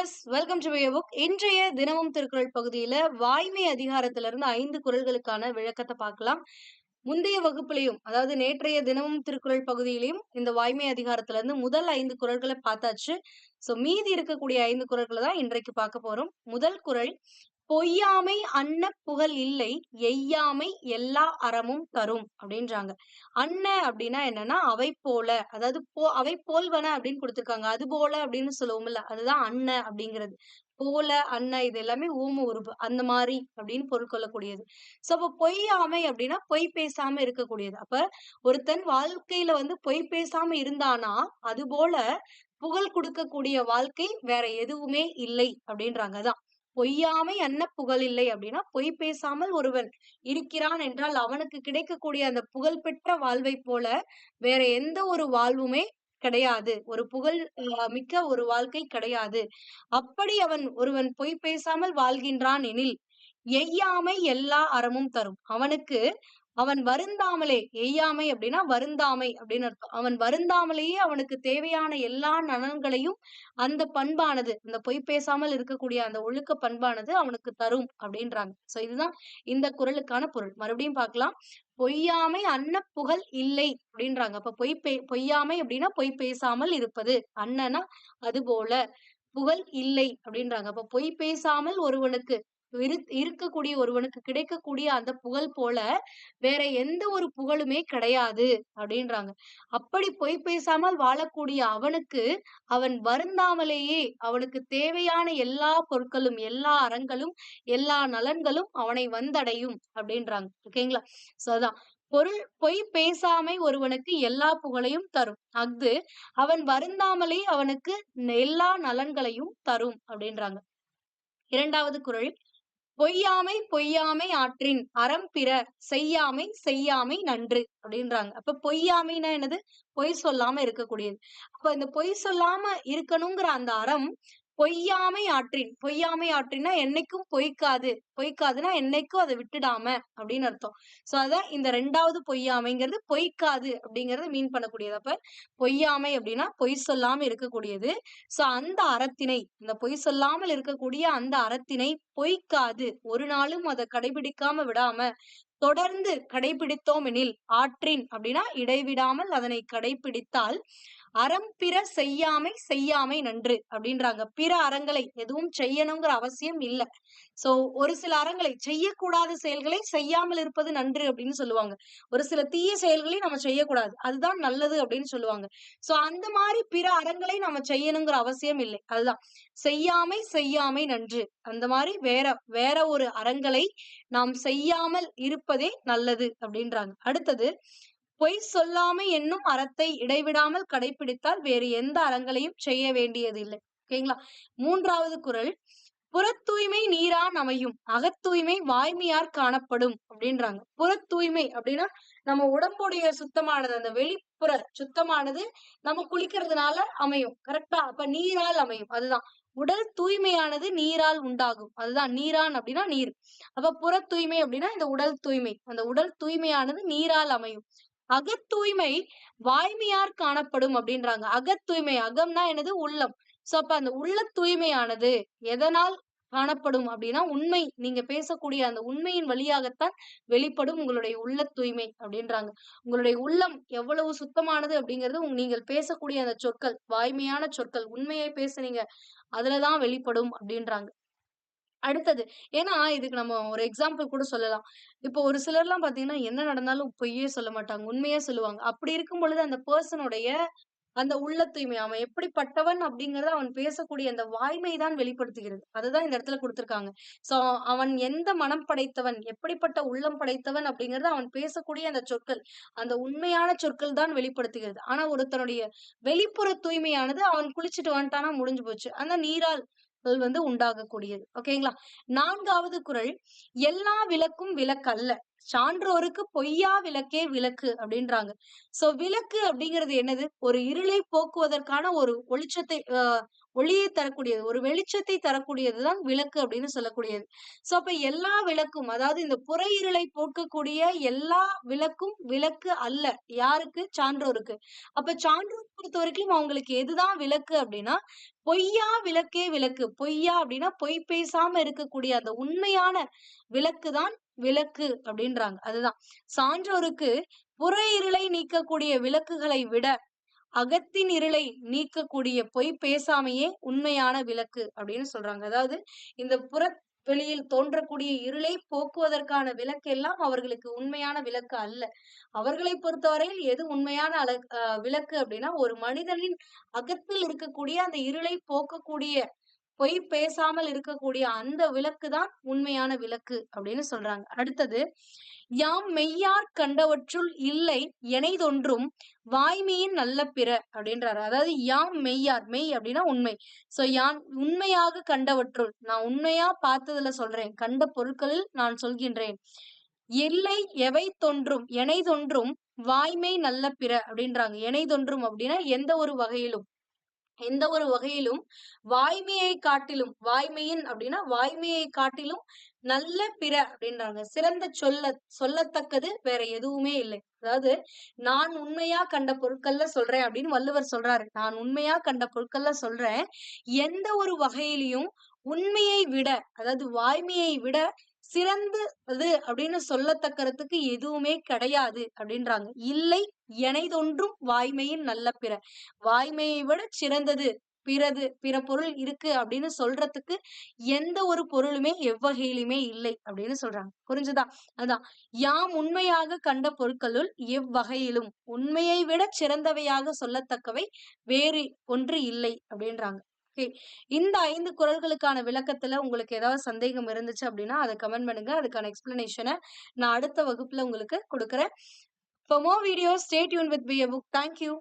Viewers welcome to book இன்றைய தினமும் திருக்குறள் பகுதியில வாய்மை அதிகாரத்திலிருந்து ஐந்து குரல்களுக்கான விளக்கத்தை பார்க்கலாம். முந்தைய வகுப்புலையும் அதாவது நேற்றைய தினமும் திருக்குறள் பகுதியிலையும் இந்த வாய்மை அதிகாரத்துல இருந்து முதல் ஐந்து குரல்களை பார்த்தாச்சு. சோ மீதி இருக்கக்கூடிய ஐந்து குரல்களை தான் இன்றைக்கு பார்க்க போறோம். முதல் குரல் பொய்யாமை அன்ன புகழ் இல்லை எய்யாமை எல்லா அறமும் தரும் அப்படின்றாங்க. அன்ன அப்படின்னா என்னன்னா அவை போல அதாவது போ அவை போல்வன அப்படின்னு கொடுத்துருக்காங்க. அது போல அப்படின்னு சொல்லுவோம்ல அதுதான் அன்ன அப்படிங்கிறது. போல அன்ன இது எல்லாமே ஊம உருவு அந்த மாதிரி அப்படின்னு பொருள் கொள்ளக்கூடியது. சோ அப்ப பொய்யாமை அப்படின்னா பொய் பேசாம இருக்கக்கூடியது. அப்ப ஒருத்தன் வாழ்க்கையில வந்து பொய் பேசாம இருந்தானா அது போல புகழ் கொடுக்கக்கூடிய வாழ்க்கை வேற எதுவுமே இல்லை அப்படின்றாங்கதான் பொய்யாமை அன்ன புகழ் இல்லை அப்படின்னா பொய் பேசாமல் ஒருவன் இருக்கிறான் என்றால் அவனுக்கு கிடைக்கக்கூடிய அந்த புகழ் பெற்ற வாழ்வை போல வேற எந்த ஒரு வாழ்வுமே கிடையாது. ஒரு புகழ் மிக்க ஒரு வாழ்க்கை கிடையாது. அப்படி அவன் ஒருவன் பொய் பேசாமல் வாழ்கின்றான் எனில் எய்யாமை எல்லா அறமும் தரும். அவனுக்கு அவன் வருந்தாமலே எய்யாமை அப்படின்னா வருந்தாமை அப்படின்னு அர்த்தம். அவன் வருந்தாமலேயே அவனுக்கு தேவையான எல்லா நலன்களையும் அந்த பண்பானது அந்த பொய் பேசாமல் இருக்கக்கூடிய அந்த ஒழுக்க பண்பானது அவனுக்கு தரும் அப்படின்றாங்க. சோ இதுதான் இந்த குரலுக்கான பொருள். மறுபடியும் பார்க்கலாம். பொய்யாமை அன்ன புகழ் இல்லை அப்படின்றாங்க. அப்ப பொய் பே பொய்யாமை அப்படின்னா பொய் பேசாமல் இருப்பது. அண்ணனா அது போல புகழ் இல்லை அப்படின்றாங்க. அப்ப பொய் பேசாமல் ஒருவனுக்கு இருக்கக்கூடிய ஒருவனுக்கு கிடைக்கக்கூடிய அந்த புகழ் போல வேற எந்த ஒரு புகழுமே கிடையாது அப்படின்றாங்க. அப்படி பொய் பேசாமல் வாழக்கூடிய அவனுக்கு அவன் வருந்தாமலேயே அவனுக்கு தேவையான எல்லா பொருட்களும் எல்லா அறங்களும் எல்லா நலன்களும் அவனை வந்தடையும் அப்படின்றாங்க. ஓகேங்களா? சோ அதான். பொருள் பொய் பேசாமை ஒருவனுக்கு எல்லா புகழையும் தரும். அஃது அவன் வருந்தாமலே அவனுக்கு எல்லா நலன்களையும் தரும் அப்படின்றாங்க. இரண்டாவது குரல். பொய்யாமை பொய்யாமை ஆற்றின் அறம் பிற செய்யாமை செய்யாமை நன்று அப்படின்றாங்க. அப்ப பொய்யாமைன்னா என்னது? பொய் சொல்லாம இருக்கக்கூடியது. அப்ப இந்த பொய் சொல்லாம இருக்கணுங்கிற அந்த அறம் பொய்யாமை ஆற்றின். பொய்யாமை ஆற்றினா என்னைக்கும் பொய்க்காது. பொய்க்காதுன்னா என்னைக்கும் அதை விட்டுடாம அப்படின்னு அர்த்தம். சோ அதான் இந்த ரெண்டாவது பொய்யாமைங்கிறது பொய்க்காது அப்படிங்கறத மீன் பண்ணக்கூடியது. அப்ப பொய்யாமை அப்படின்னா பொய் சொல்லாம இருக்கக்கூடியது. சோ அந்த அறத்தினை இந்த பொய் சொல்லாமல் இருக்கக்கூடிய அந்த அறத்தினை பொய்க்காது. ஒரு நாளும் அதை கடைபிடிக்காம விடாம தொடர்ந்து கடைபிடித்தோம் எனில் ஆற்றின் அப்படின்னா இடைவிடாமல் அதனை கடைபிடித்தால் அறம் பிற செய்யாமை செய்யாமை நன்று அப்படின்றாங்க. பிற அறங்களை எதுவும் செய்யணுங்கிற அவசியம் இல்ல. சோ ஒரு சில அறங்களை செய்யக்கூடாத செயல்களை செய்யாமல் இருப்பது நன்று அப்படின்னு சொல்லுவாங்க. ஒரு சில தீய செயல்களை நம்ம செய்யக்கூடாது. அதுதான் நல்லது அப்படின்னு சொல்லுவாங்க. சோ அந்த மாதிரி பிற அறங்களை நம்ம செய்யணுங்கிற அவசியம் இல்லை. அதுதான். செய்யாமை செய்யாமை நன்று. அந்த மாதிரி வேற வேற ஒரு அறங்களை நாம் செய்யாமல் இருப்பதே நல்லது அப்படின்றாங்க. அடுத்தது பொய் சொல்லாமை என்னும் அறத்தை இடைவிடாமல் கடைபிடித்தால் வேறு எந்த அறங்களையும் செய்ய வேண்டியதில்லை. ஓகேங்களா? மூன்றாவது குரல் புற தூய்மை நீரான் அமையும் அகத்தூய்மை வாய்மையார் காணப்படும் அப்படின்றாங்க. புற தூய்மை அப்படின்னா நம்ம உடம்புடைய சுத்தமானது அந்த வெளிப்புற சுத்தமானது நம்ம குளிக்கிறதுனால அமையும். கரெக்டா? அப்ப நீரால் அமையும். அதுதான். உடல் தூய்மையானது நீரால் உண்டாகும். அதுதான். நீரான் அப்படின்னா நீர். அப்ப புற தூய்மை அப்படின்னா இந்த உடல் தூய்மை. அந்த உடல் தூய்மையானது நீரால் அமையும். அகத்தூய்மை வாய்மையார் காணப்படும் அப்படின்றாங்க. அகத்தூய்மை அகம்னா என்னது? உள்ளம். சோ அப்ப அந்த உள்ள தூய்மையானது எதனால் காணப்படும் அப்படின்னா உண்மை. நீங்க பேசக்கூடிய அந்த உண்மையின் வழியாகத்தான் வெளிப்படும் உங்களுடைய உள்ள தூய்மை அப்படின்றாங்க. உங்களுடைய உள்ளம் எவ்வளவு சுத்தமானது அப்படிங்கிறது நீங்கள் பேசக்கூடிய அந்த சொற்கள் வாய்மையான சொற்கள் உண்மையை பேசுனீங்க அதுலதான் வெளிப்படும் அப்படின்றாங்க. அடுத்தது. ஏன்னா இதுக்கு நம்ம ஒரு எக்ஸாம்பிள் கூட சொல்லலாம். இப்போ ஒரு சிலர்லாம் பாத்தீங்கன்னா என்ன நடந்தாலும் பொய்யே சொல்ல மாட்டாங்க உண்மையே சொல்லுவாங்க. அப்படி இருக்கும் பொழுது அந்த பர்சனுடைய அந்த உள்ள தூய்மை அவன் எப்படிப்பட்டவன் அப்படிங்கறத அவன் பேசக்கூடிய அந்த வாய்மை தான் வெளிப்படுத்துகிறது. அதுதான் இந்த இடத்துல கொடுத்திருக்காங்க. சோ அவன் எந்த மனம் படைத்தவன் எப்படிப்பட்ட உள்ளம் படைத்தவன் அப்படிங்கறத அவன் பேசக்கூடிய அந்த சொற்கள் அந்த உண்மையான சொற்கள் தான் வெளிப்படுத்துகிறது. ஆனா ஒருத்தனுடைய வெளிப்புற தூய்மையானது அவன் குளிச்சுட்டு வந்துட்டானா முடிஞ்சு போச்சு. அந்த நீரால் வந்து உண்டாகக்கூடியது. ஓகேங்களா? நான்காவது குரல் எல்லா விளக்கும் விளக்கல்ல. சான்றோருக்கு பொய்யா விளக்கே விளக்கு அப்படின்றாங்க. சோ விளக்கு அப்படிங்கிறது என்னது? ஒரு இருளை போக்குவதற்கான ஒரு ஒளிச்சத்தை ஒளியை தரக்கூடியது ஒரு வெளிச்சத்தை தரக்கூடியது தான் விளக்கு அப்படின்னு சொல்லக்கூடியது. சோ அப்ப எல்லா விளக்கும் அதாவது இந்த புற இருளை போக்கக்கூடிய எல்லா விளக்கும் விளக்கு அல்ல. யாருக்கு? சான்றோருக்கு. அப்ப சான்றோர் பொறுத்த வரைக்கும் அவங்களுக்கு எதுதான் விளக்கு அப்படின்னா பொய்யா விளக்கே விளக்கு. பொய்யா அப்படின்னா பொய் பேசாம இருக்கக்கூடிய அந்த உண்மையான விளக்கு தான் விளக்கு அப்படின்றாங்க. அதுதான். சான்றோருக்கு புற இருளை நீக்கக்கூடிய விளக்குகளை விட அகத்தின் இருளை நீக்கக்கூடிய பொய் பேசாமையே உண்மையான விளக்கு அப்படின்னு சொல்றாங்க. அதாவது இந்த புற வெளியில் தோன்றக்கூடிய இருளை போக்குவதற்கான விளக்கு எல்லாம் அவர்களுக்கு உண்மையான விளக்கு அல்ல. அவர்களை பொறுத்தவரையில் எது உண்மையான அல விளக்கு அப்படின்னா ஒரு மனிதனின் அகத்தில் இருக்கக்கூடிய அந்த இருளை போக்கக்கூடிய பொய் பேசாமல் இருக்கக்கூடிய அந்த விளக்கு தான் உண்மையான விளக்கு அப்படின்னு சொல்றாங்க. அடுத்தது யாம் மெய்யார் கண்டவற்றுள் இல்லை எனைதொன்றும் வாய்மையின் நல்ல பிற அப்படின்றாரு. அதாவது யாம் மெய்யார் மெய் அப்படின்னா உண்மை. சோ யான் உண்மையாக கண்டவற்றுள் நான் உண்மையா பார்த்ததுல சொல்றேன் கண்ட பொருட்களில் நான் சொல்கின்றேன். இல்லை எவை தொன்றும் எனை வாய்மை நல்ல பிற அப்படின்றாங்க. எனை தொன்றும் அப்படின்னா எந்த ஒரு வகையிலும். எந்த ஒரு வகையிலும் வாய்மையை காட்டிலும் வாய்மையின் அப்படின்னா வாய்மையை காட்டிலும் நல்ல பிற அப்படின்றாங்க. சிறந்த சொல்ல சொல்லத்தக்கது வேற எதுவுமே இல்லை. அதாவது நான் உண்மையா கண்ட பொருட்கள்ல சொல்றேன் அப்படின்னு வள்ளுவர் சொல்றாரு. நான் உண்மையா கண்ட பொருட்கள்ல சொல்றேன். எந்த ஒரு வகையிலையும் உண்மையை விட அதாவது வாய்மையை விட சிறந்தது அப்படின்னு சொல்லத்தக்கறதுக்கு எதுவுமே கிடையாது அப்படின்றாங்க. இல்லை எனைதொன்றும் வாய்மையின் நல்ல பிற. வாய்மையை விட சிறந்தது பிறது பிற பொருள் இருக்கு அப்படின்னு சொல்றதுக்கு எந்த ஒரு பொருளுமே எவ்வகையிலுமே இல்லை அப்படின்னு சொல்றாங்க. புரிஞ்சுதா? அதான். யாம் உண்மையாக கண்ட பொருட்களுள் எவ்வகையிலும் உண்மையை விட சிறந்தவையாக சொல்லத்தக்கவை வேறு ஒன்று இல்லை அப்படின்றாங்க. ஓகே இந்த ஐந்து குரல்களுக்கான விளக்கத்துல உங்களுக்கு ஏதாவது சந்தேகம் இருந்துச்சு அப்படின்னா அதை கமெண்ட் பண்ணுங்க அதுக்கான எக்ஸ்பிளனேஷனை நான் அடுத்த வகுப்புல உங்களுக்கு கொடுக்குறேன் For more videos, stay tuned with Be a Book. Thank you.